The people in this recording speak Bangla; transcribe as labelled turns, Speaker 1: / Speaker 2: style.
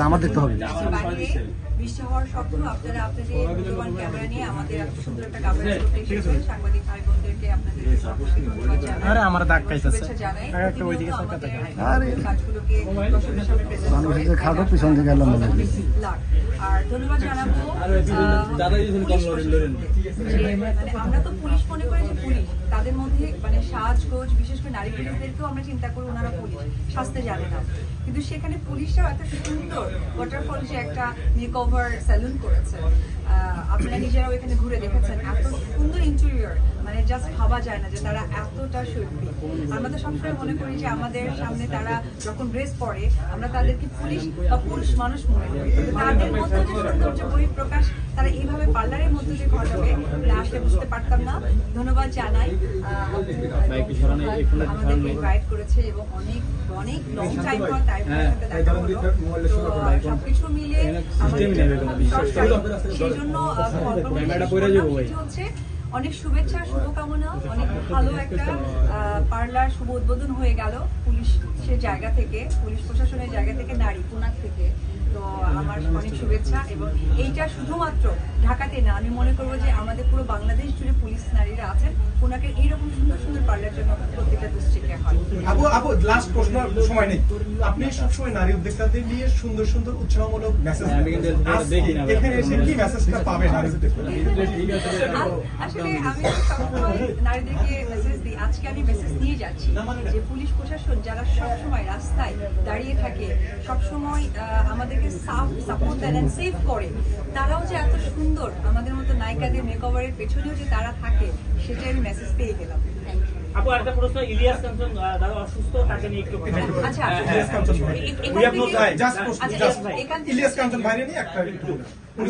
Speaker 1: আমার দেখতে হবে।
Speaker 2: দেশের হওয়ার সত্ত্বেও আপনারা আপনাদের মূল্যবান ক্যামেরা নিয়ে আমাদের এত সুন্দর একটা কাভারেজ করতে এসেছেন সাংবাদিক ভাই বোনদেরকে আপনাদের সকলকে ধন্যবাদ জানাই।
Speaker 3: আরে, আমার দাগ খাইতেছে।
Speaker 2: শুভেচ্ছা জানাই।
Speaker 3: আর একটা ওইদিকে সরকার থাকে।
Speaker 1: আরে।
Speaker 2: কাজগুলোকে দর্শকদের সামনে present
Speaker 1: মানুষের খাটো পিছন থেকে
Speaker 2: আর ধন্যবাদ জানাব।
Speaker 4: দাদা কম লড়েন,
Speaker 2: মানে আমরা তো পুলিশ মনে করি যে পুলিশ তাদের মধ্যে মানে সাজগোজ, বিশেষ করে নারী পুলিশদেরকেও আমরা চিন্তা করি, ওনারা পুলিশ সাজতে জানে না। কিন্তু সেখানে পুলিশরাও একটা সুন্দর ওয়াটারফল যে একটা মেকওভার স্যালুন করেছে। আপনারা নিজেরাও এখানে ঘুরে দেখেছেন এত সুন্দর ইন্টেরিয়র মানে জাস্ট ভাবা যায় না যে তারা এতটা শিল্পী আমরা তো সবসময় মনে করি যে আমাদের সামনে তারা যখন ড্রেস পরে আমরা তাদেরকে পুলিশ বা পুরুষ মানুষ মনে করি। তাদের মধ্যে যে সৌন্দর্য বহিঃপ্রকাশ তারা এইভাবে পার্লারের মধ্যে যে ঘটাবে আসলে বুঝতে পারতাম না। ধন্যবাদ জানাই। আমাদেরকে। ইনভাইট করেছে এবং অনেক অনেক লং টাইম পর তাই সাথে দেখা হলো। তো সবকিছু মিলে আমাদের সেই জন্য
Speaker 4: পইরা যাব ভাই।
Speaker 2: হচ্ছে অনেক শুভেচ্ছা শুভকামনা অনেক ভালো একটা পার্লার শুভ উদ্বোধন হয়ে গেল পুলিশ সে জায়গা থেকে পুলিশ প্রশাসনের জায়গা থেকে নারী কোনার থেকে তো আমার অনেক শুভেচ্ছা এবং এইটা শুধুমাত্র ঢাকাতে না আমি মনে করব যে আমাদের পুরো বাংলাদেশ জুড়ে পুলিশ নারীরা আছেন পুনাকের এইরকম সুন্দর সুন্দর পার্লার জন্য প্রত্যেকটা ডিস্ট্রিক্টে হয়।
Speaker 5: আপু আপু লাস্ট প্রশ্ন সময় নেই। আপনি সবসময় নারী উদ্যোক্তাদের নিয়ে সুন্দর সুন্দর উৎসাহমূলক মেসেজ
Speaker 4: হ্যাঁ, আমি কিন্তু দেখি না
Speaker 5: এখানে এসে কি মেসেজটা পাবে নারী উদ্যোক্তা
Speaker 4: আছে
Speaker 2: আ- আসলে আমি সবসময় নারীদেরকে মেসেজ দিই। আজকে আমি মেসেজ নিয়ে যাচ্ছি যে পুলিশ প্রশাসন যারা সবসময় রাস্তায় দাঁড়িয়ে থাকে সবসময় আহ, আমাদেরকে সাপোর্ট দেন অ্যান্ড সেভ করে। তারাও যে এত সুন্দর আমাদের মতো নায়িকাদের মেকওভারের পেছনেও যে তারা থাকে সেটাই আমি মেসেজ পেয়ে গেলাম।
Speaker 6: আপু একটা প্রশ্ন ইলিয়াস কাঞ্চন দাদা অসুস্থ তাকে নিয়ে একটু
Speaker 2: আচ্ছা
Speaker 5: ইলিয়াস কাঞ্চন প্রশ্ন,
Speaker 2: এখান থেকে-
Speaker 5: ইলিয়াস কাঞ্চন বাইরে নিয়ে একটা একটু উনি